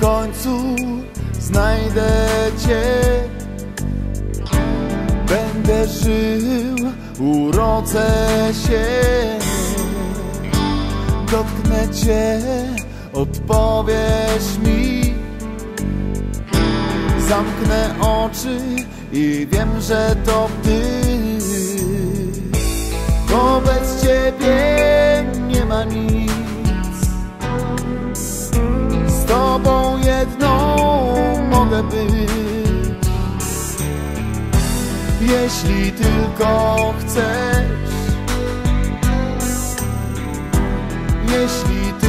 końcu znajdę Cię. Będę żył, urodzę się. Dotknę Cię, odpowiesz mi. Zamknę oczy i wiem, że to Ty. Bo bez Ciebie nie ma nic. Mogę być. Jeśli tylko chcesz. Jeśli